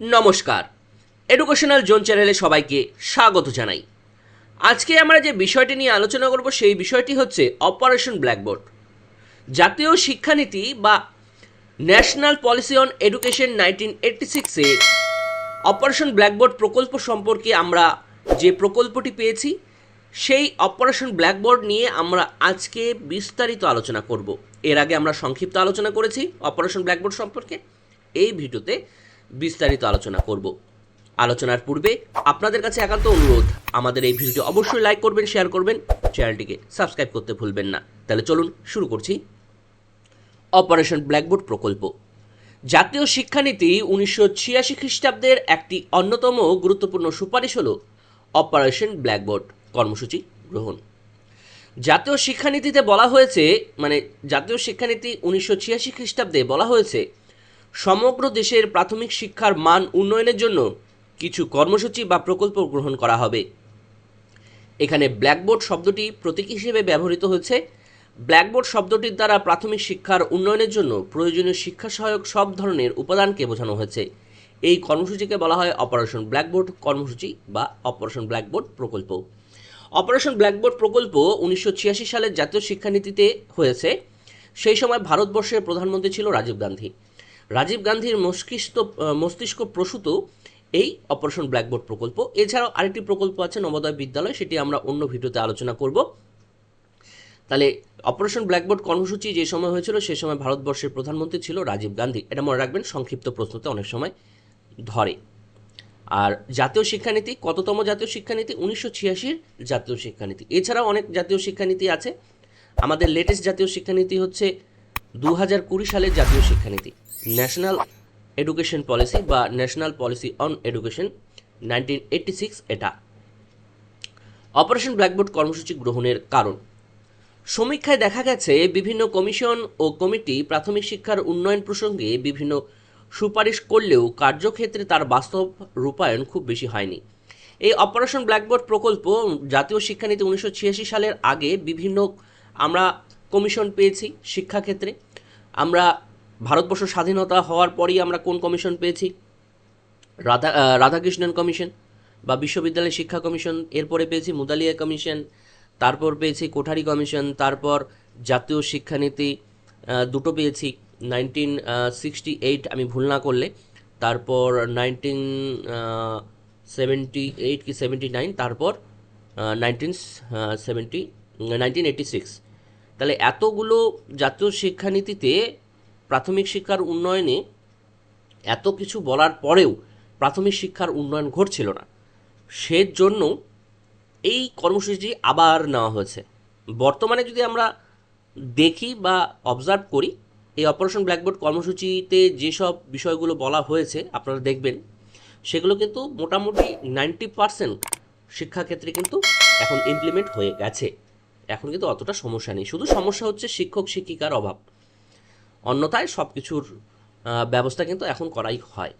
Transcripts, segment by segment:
নমস্কার। Educational zone চ্যানেলে সবাইকে স্বাগত জানাই। আজকে আমরা যে বিষয়টি নিয়ে আলোচনা করব সেই বিষয়টি হচ্ছে অপারেশন ব্ল্যাকবোর্ড জাতীয় শিক্ষানীতি বা national policy on education nineteen eighty সিক্সে অপারেশন ব্ল্যাকবোর্ড প্রকল্প সম্পর্কে আমরা যে প্রকল্পটি পেয়েছি, সেই অপারেশন ব্ল্যাকবোর্ড নিয়ে আমরা আজকে বিস্তারিত আলোচনা করব। এর আগে আমরা সংক্ষিপ্ত আলোচনা করেছি অপারেশন ব্ল্যাকবোর্ড সম্পর্কে। এই ভিডিওতে বিস্তারিত আলোচনা করব। আলোচনার পূর্বে আপনাদের কাছে একান্ত অনুরোধ, আমাদের এই ভিডিওটি অবশ্যই লাইক করবেন, শেয়ার করবেন, চ্যানেলটিকে সাবস্ক্রাইব করতে ভুলবেন না। তাহলে চলুন শুরু করছি। অপারেশন ব্ল্যাকবোর্ড প্রকল্প। জাতীয় শিক্ষানীতি উনিশশো ছিয়াশি খ্রিস্টাব্দের একটি অন্যতম গুরুত্বপূর্ণ সুপারিশ হল অপারেশন ব্ল্যাকবোর্ড, কর্মসূচি গ্রহণ। জাতীয় শিক্ষানীতিতে বলা হয়েছে মানে জাতীয় শিক্ষানীতি উনিশশো ছিয়াশি খ্রিস্টাব্দে বলা হয়েছে সমগ্র দেশের প্রাথমিক শিক্ষার মান উন্নয়নের জন্য কিছু কর্মসূচি বা প্রকল্প গ্রহণ করা হবে। এখানে ব্ল্যাকবোর্ড শব্দটি প্রতীক হিসেবে ব্যবহৃত হয়েছে। ব্ল্যাকবোর্ড শব্দটির দ্বারা প্রাথমিক শিক্ষার উন্নয়নের জন্য প্রয়োজনীয় শিক্ষা সহায়ক সব ধরনের উপাদানকে বোঝানো হয়েছে। এই কর্মসূচিকে বলা হয় অপারেশন ব্ল্যাকবোর্ড কর্মসূচি বা অপারেশন ব্ল্যাকবোর্ড প্রকল্প। অপারেশন ব্ল্যাকবোর্ড প্রকল্প উনিশশো ছিয়াশি সালের জাতীয় শিক্ষানীতিতে হয়েছে। সেই সময় ভারতবর্ষের প্রধানমন্ত্রী ছিল রাজীব গান্ধী। রাজীব গান্ধীর মস্তিষ্ক মস্তিষ্ক প্রসূত এই অপারেশন ব্ল্যাকবোর্ড প্রকল্প। এছাড়াও আরেকটি প্রকল্প আছে নবোদয় বিদ্যালয়, সেটি আমরা অন্য ভিডিওতে আলোচনা করব। তাহলে অপারেশন ব্ল্যাকবোর্ড কর্মসূচি যে সময় হয়েছিল, সে সময় ভারতবর্ষের প্রধানমন্ত্রী ছিল রাজীব গান্ধী। এটা মনে রাখবেন, সংক্ষিপ্ত প্রশ্নতে অনেক সময় ধরে। আর জাতীয় শিক্ষানীতি, কততম জাতীয় শিক্ষানীতি? উনিশশো ছিয়াশির জাতীয় শিক্ষানীতি। এছাড়াও অনেক জাতীয় শিক্ষানীতি আছে। আমাদের লেটেস্ট জাতীয় শিক্ষানীতি হচ্ছে দু হাজার কুড়ি সালের জাতীয় শিক্ষানীতি ন্যাশনাল এডুকেশন পলিসি বা national policy on education nineteen eighty six এটা। অপারেশন ব্ল্যাকবোর্ড কর্মসূচি গ্রহণের কারণ। সমীক্ষায় দেখা গেছে, বিভিন্ন কমিশন ও কমিটি প্রাথমিক শিক্ষার উন্নয়ন প্রসঙ্গে বিভিন্ন সুপারিশ করলেও কার্যক্ষেত্রে তার বাস্তব রূপায়ণ খুব বেশি হয়নি। এই অপারেশন ব্ল্যাকবোর্ড প্রকল্প জাতীয় শিক্ষানীতি উনিশশো ছিয়াশি সালের আগে বিভিন্ন আমরা কমিশন পেয়েছি শিক্ষাক্ষেত্রে। আমরা ভারতবর্ষ স্বাধীনতা হওয়ার পরই আমরা কোন কমিশন পেয়েছি? রাধা রাধাকৃষ্ণন কমিশন বা বিশ্ববিদ্যালয় শিক্ষা কমিশন, এরপরে পেয়েছি মুদালিয়া কমিশন, তারপর পেয়েছি কোঠারি কমিশন, তারপর জাতীয় শিক্ষানীতি দুটো পেয়েছি। নাইনটিন সিক্সটি এইট আমি ভুল না করলে, তারপর নাইনটিন সেভেন্টি এইট কি, সেভেন্টি নাইন, তারপর nineteen seventy, nineteen eighty six. তাহলে এতগুলো জাতীয় শিক্ষানীতিতে প্রাথমিক শিক্ষার উন্নয়নে এত কিছু বলার পরেও প্রাথমিক শিক্ষার উন্নয়ন ঘটছিল না। সেজন্য এই কর্মসূচি আবার নেওয়া হয়েছে। বর্তমানে যদি আমরা দেখি বা অবজার্ভ করি, এই অপারেশন ব্ল্যাকবোর্ড কর্মসূচিতে যেসব বিষয়গুলো বলা হয়েছে, আপনারা দেখবেন, সেগুলো কিন্তু মোটামুটি নাইনটি পার্সেন্ট শিক্ষাক্ষেত্রে কিন্তু এখন ইমপ্লিমেন্ট হয়ে গেছে। এখন কিন্তু অতটা সমস্যা নেই। শুধু সমস্যা হচ্ছে শিক্ষক, শিক্ষিকার অভাব। অন্যথায় সব কিছুর ব্যবস্থা কিন্তু এখন করাই হয়।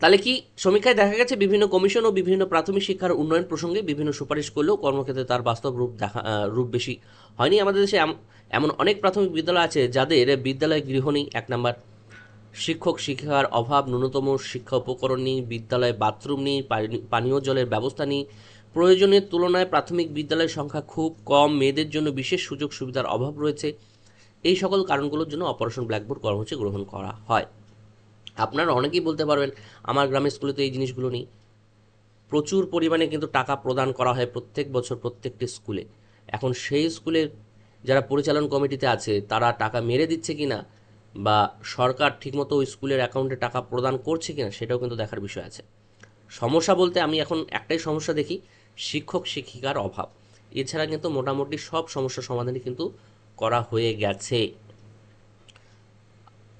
তাহলে কি সমীক্ষায় দেখা গেছে বিভিন্ন কমিশন ও বিভিন্ন প্রাথমিক শিক্ষার উন্নয়ন প্রসঙ্গে বিভিন্ন সুপারিশ করলেও কর্মক্ষেত্রে তার বাস্তব রূপ দেখা রূপ বেশি হয়নি। আমাদের দেশে এম- এমন অনেক প্রাথমিক বিদ্যালয় আছে যাদের বিদ্যালয় গৃহ নেই, এক নাম্বার। শিক্ষক শিক্ষার অভাব, ন্যূনতম শিক্ষা উপকরণ নেই, বিদ্যালয়ে বাথরুম নেই, পানি- পানীয় জলের ব্যবস্থা নেই প্রয়োজনের তুলনায় প্রাথমিক বিদ্যালয়ের সংখ্যা খুব কম, মেয়েদের জন্য বিশেষ সুযোগ সুবিধার অভাব রয়েছে। এই সকল কারণগুলোর জন্য অপারেশন ব্ল্যাকবোর্ড কর্মসূচি গ্রহণ করা হয়। আপনারা অনেকেই বলতে পারবেন, আমার গ্রামের স্কুলে তো এই জিনিসগুলো নেই। প্রচুর পরিমাণে কিন্তু টাকা প্রদান করা হয় প্রত্যেক বছর প্রত্যেকটি স্কুলে। এখন সেই স্কুলের যারা পরিচালন কমিটিতে আছে, তারা টাকা মেরে দিচ্ছে কি না বা সরকার ঠিকমতো ওই স্কুলের অ্যাকাউন্টে টাকা প্রদান করছে কিনা, সেটাও কিন্তু দেখার বিষয় আছে। সমস্যা বলতে আমি এখন একটাই সমস্যা দেখি শিক্ষক শিক্ষিকার অভাব। এছাড়া কিন্তু মোটামুটি সব সমস্যার সমাধানই কিন্তু করা হয়ে গেছে।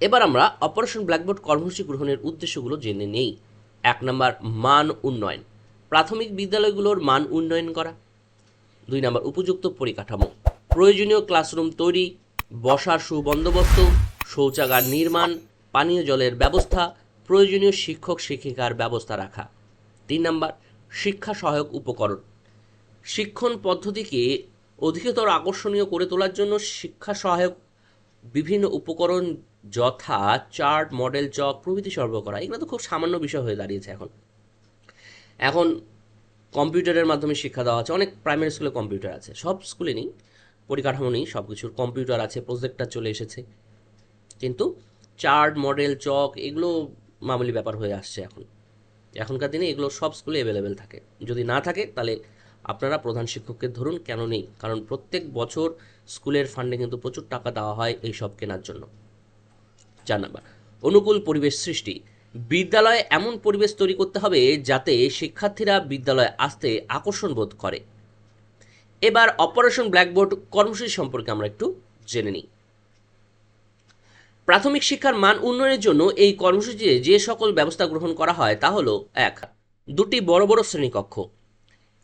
এবার আমরা অপারেশন ব্ল্যাকবোর্ড কর্মসূচি গ্রহণের উদ্দেশ্যগুলো জেনে নেই। এক নম্বর, মান উন্নয়ন। প্রাথমিক বিদ্যালয়গুলোর মান উন্নয়ন করা। দুই নম্বর, উপযুক্ত পরিকাঠামো। প্রয়োজনীয় ক্লাসরুম তৈরি, বসার সুবন্দোবস্ত, শৌচাগার নির্মাণ, পানীয় জলের ব্যবস্থা, প্রয়োজনীয় শিক্ষক শিক্ষিকার ব্যবস্থা রাখা। তিন নম্বর শিক্ষা সহায়ক উপকরণ। শিক্ষণ পদ্ধতিকে অধিকতর আকর্ষণীয় করে তোলার জন্য শিক্ষা সহায়ক বিভিন্ন উপকরণ যথা চার্ট, মডেল চক প্রভৃতি সরবরাহ করা, এগুলো তো খুব সামান্য বিষয় হয়ে দাঁড়িয়েছে এখন। এখন কম্পিউটারের মাধ্যমে শিক্ষা দেওয়া হচ্ছে, অনেক প্রাইমারি স্কুলে কম্পিউটার আছে, সব স্কুলে নেই, পরিকাঠামো নেই সব কিছুর কম্পিউটার আছে প্রজেক্টার চলে এসেছে। কিন্তু চার্ট, মডেল চক এগুলো মামুলি ব্যাপার হয়ে আসছে এখন। এখনকার দিনে এগুলো সব স্কুলে অ্যাভেলেবেল থাকে। যদি না থাকে, তাহলে আপনারা প্রধান শিক্ষককে ধরুন, কেন নেই? কারণ প্রত্যেক বছর স্কুলের ফান্ডে কিন্তু প্রচুর টাকা দেওয়া হয় এই সব কেনার জন্য। চার নাম্বার, অনুকূল পরিবেশ সৃষ্টি। বিদ্যালয়ে এমন পরিবেশ তৈরি করতে হবে যাতে শিক্ষার্থীরা বিদ্যালয়ে আসতে আকর্ষণ বোধ করে। এবার অপারেশন ব্ল্যাকবোর্ড কর্মসূচি সম্পর্কে আমরা একটু জেনে নিই। প্রাথমিক শিক্ষার মান উন্নয়নের জন্য এই কর্মসূচিতে যে সকল ব্যবস্থা গ্রহণ করা হয় তা হলো, এক, দুটি বড় বড় শ্রেণীকক্ষ।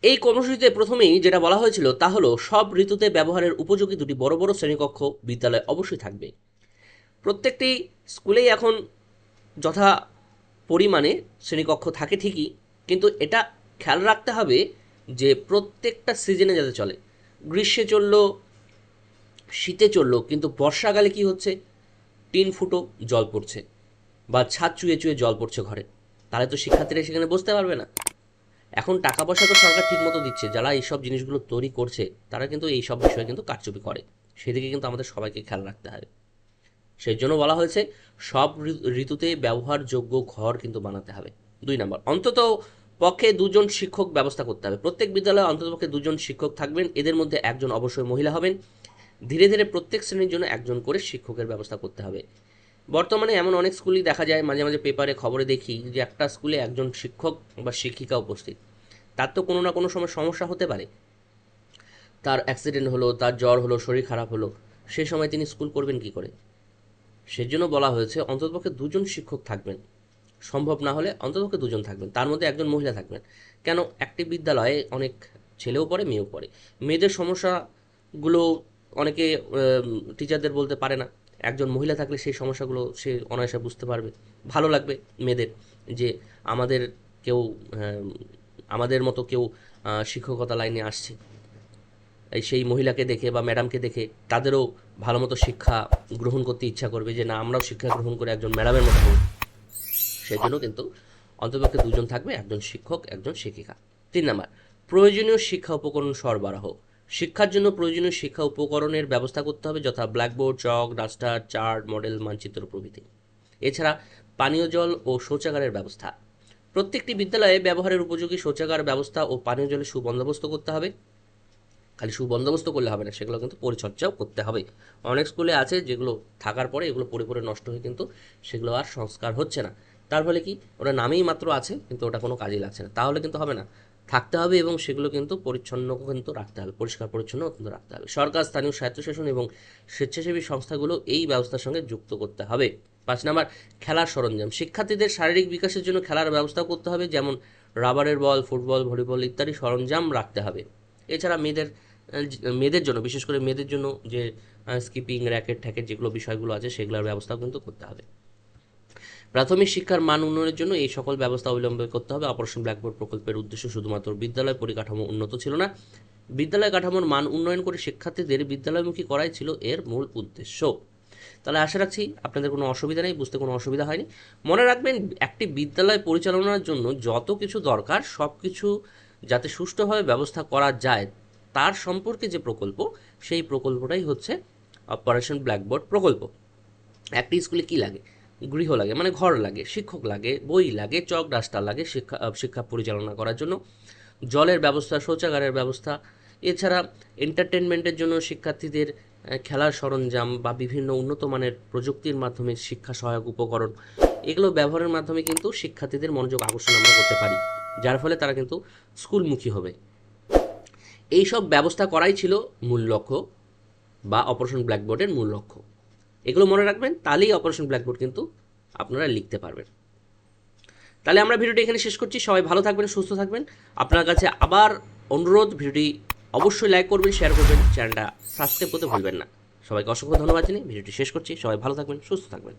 এই কর্মসূচিতে প্রথমেই যেটা বলা হয়েছিল তা হলো, সব ঋতুতে ব্যবহারের উপযোগী দুটি বড় বড় শ্রেণীকক্ষ বিদ্যালয়ে অবশ্যই থাকবে। প্রত্যেকটি স্কুলেই এখন যথা পরিমাণে শ্রেণীকক্ষ থাকে ঠিকই, কিন্তু এটা খেয়াল রাখতে হবে যে প্রত্যেকটা সিজনে যাতে চলে। গ্রীষ্মে চলল, শীতে চলল, কিন্তু বর্ষাকালে কি হচ্ছে? টিন ফুটো জল পড়ছে বা ছাদ চুয়ে চুয়ে জল পড়ছে ঘরে। তাহলে তো শিক্ষার্থীরা সেখানে বসতে পারবে না। এখন টাকা পয়সা তো সরকার ঠিকমতো দিচ্ছে, যারা এইসব জিনিসগুলো তৈরি করছে, তারা কিন্তু এই সব বিষয়ে কিন্তু কারচুপি করে। সেদিকে কিন্তু আমাদের সবাইকে খেয়াল রাখতে হবে। সেই জন্য বলা হয়েছে, সব ঋতুতে ব্যবহারযোগ্য ঘর কিন্তু বানাতে হবে। দুই নম্বর, অন্তত পক্ষে দুজন শিক্ষক ব্যবস্থা করতে হবে। প্রত্যেক বিদ্যালয়ে অন্তত পক্ষে দুজন শিক্ষক থাকবেন। এদের মধ্যে একজন অবশ্যই মহিলা হবেন। ধীরে ধীরে প্রত্যেক শ্রেণির জন্য একজন করে শিক্ষকের ব্যবস্থা করতে হবে। বর্তমানে এমন অনেক স্কুলই দেখা যায়, মাঝে মাঝে পেপারে খবরে দেখি যে একটা স্কুলে একজন শিক্ষক বা শিক্ষিকা উপস্থিত। তার তো কোনো না কোনো সময় সমস্যা হতে পারে। তার অ্যাক্সিডেন্ট হলো, তার জ্বর হলো, শরীর খারাপ হলো সেই সময় তিনি স্কুল করবেন কি করে? সেজন্য বলা হয়েছে, অন্ততপক্ষে দুজন শিক্ষক থাকবেন। সম্ভব না হলে অন্ততপক্ষে দুজন থাকবেন, তার মধ্যে একজন মহিলা থাকবেন। কেন? একটি বিদ্যালয়ে অনেক ছেলেও পড়ে, মেয়েও পড়ে। মেয়েদের সমস্যাগুলো অনেকে টিচারদের বলতে পারে না। একজন মহিলা থাকলে সেই সমস্যাগুলো সে অনায়াসে বুঝতে পারবে। ভালো লাগবে মেয়েদের যে আমাদের কেউ আমাদের মতো কেউ শিক্ষকতা লাইনে আসছে। এই সেই মহিলাকে দেখে বা ম্যাডামকে দেখে তাদেরও ভালো মতো শিক্ষা গ্রহণ করতে ইচ্ছা করবে যে, না, আমরাও শিক্ষা গ্রহণ করে একজন ম্যাডামের মতো সেই জন্য কিন্তু অন্তপক্ষে দুজন থাকবে, একজন শিক্ষক, একজন শিক্ষিকা। তিন নাম্বার, প্রয়োজনীয় শিক্ষা উপকরণ সরবরাহ। শিক্ষার জন্য প্রয়োজনীয় শিক্ষা উপকরণের ব্যবস্থা করতে হবে, যথা blackboard, chalk, duster, chart, model, মানচিত্র প্রভৃতি। এছাড়া পানীয় জল ও শৌচাগারের ব্যবস্থা। প্রত্যেকটি বিদ্যালয়ে ব্যবহারের উপযোগী শৌচাগার ব্যবস্থা ও পানীয় জলের সুবন্দোবস্ত করতে হবে। খালি সুবন্দোবস্ত করলে হবে না, সেগুলো কিন্তু পরিচর্যাও করতে হবে। অনেক স্কুলে আছে যেগুলো থাকার পরে এগুলো পড়ে পড়ে নষ্ট হয়ে কিন্তু সেগুলো আর সংস্কার হচ্ছে না। তার ফলে কি, ওটা নামেই মাত্র আছে, কিন্তু ওটা কোনো কাজে লাগছে না। তাহলে কিন্তু হবে না। থাকতে হবে এবং সেগুলো কিন্তু পরিচ্ছন্ন কিন্তু রাখতে হবে, পরিষ্কার পরিচ্ছন্ন কিন্তু রাখতে হবে। সরকার, স্থানীয় স্বায়ত্তশাসন এবং স্বেচ্ছাসেবী সংস্থাগুলো এই ব্যবস্থার সঙ্গে যুক্ত করতে হবে। পাঁচ নাম্বার, খেলার সরঞ্জাম। শিক্ষার্থীদের শারীরিক বিকাশের জন্য খেলার ব্যবস্থা করতে হবে, যেমন রাবারের বল, ফুটবল, ভলিবল ইত্যাদি সরঞ্জাম রাখতে হবে। এছাড়া মেয়েদের মেয়েদের জন্য, বিশেষ করে মেয়েদের জন্য যে স্কিপিং, র্যাকেট, ঠ্যাকেট যেগুলো বিষয়গুলো আছে সেগুলোর ব্যবস্থাও কিন্তু করতে হবে। প্রাথমিক শিক্ষার মান উন্নয়নের জন্য এই সকল ব্যবস্থা অবলম্বন করতে হবে। অপারেশন ব্ল্যাকবোর্ড প্রকল্পের উদ্দেশ্য শুধুমাত্র বিদ্যালয় পরিকাঠামো উন্নত ছিল না। বিদ্যালয় কাঠামোর মান উন্নয়ন করে শিক্ষার্থীদের বিদ্যালয়মুখী করাই ছিল এর মূল উদ্দেশ্য। তাহলে আশা রাখছি আপনাদের কোনো অসুবিধা নেই, বুঝতে কোনো অসুবিধা হয়নি। মনে রাখবেন, একটি বিদ্যালয় পরিচালনার জন্য যত কিছু দরকার সব কিছু যাতে সুষ্ঠুভাবে ব্যবস্থা করা যায়, তার সম্পর্কে যে প্রকল্প, সেই প্রকল্পটাই হচ্ছে অপারেশন ব্ল্যাকবোর্ড প্রকল্প। একটি স্কুলে কি লাগে? গৃহ লাগে মানে ঘর লাগে, শিক্ষক লাগে, বই লাগে, চক ডাস্টার লাগে শিক্ষা শিক্ষা পরিচালনা করার জন্য, জলের ব্যবস্থা, শৌচাগারের ব্যবস্থা, এছাড়া এন্টারটেনমেন্টের জন্য শিক্ষার্থীদের খেলার সরঞ্জাম বা বিভিন্ন উন্নত মানের প্রযুক্তির মাধ্যমে শিক্ষা সহায়ক উপকরণ, এগুলো ব্যবহারের মাধ্যমে কিন্তু শিক্ষার্থীদের মনোযোগ আকর্ষণ আমরা করতে পারি, যার ফলে তারা কিন্তু স্কুলমুখী হবে। এই সব ব্যবস্থা করাই ছিল মূল লক্ষ্য বা অপারেশন ব্ল্যাকবোর্ডের মূল লক্ষ্য। এগুলো মনে রাখবেন, তাহলেই অপারেশন ব্ল্যাকবোর্ড কিন্তু আপনারা লিখতে পারবেন। তাহলে আমরা ভিডিওটি এখানে শেষ করছি। সবাই ভালো থাকবেন, সুস্থ থাকবেন। আপনার কাছে আবার অনুরোধ, ভিডিওটি অবশ্যই লাইক করবেন শেয়ার করবেন চ্যানেলটা সাবস্ক্রাইব করতে ভুলবেন না। সবাইকে অসংখ্য ধন্যবাদ জানিয়ে ভিডিওটি শেষ করছি। সবাই ভালো থাকবেন, সুস্থ থাকবেন।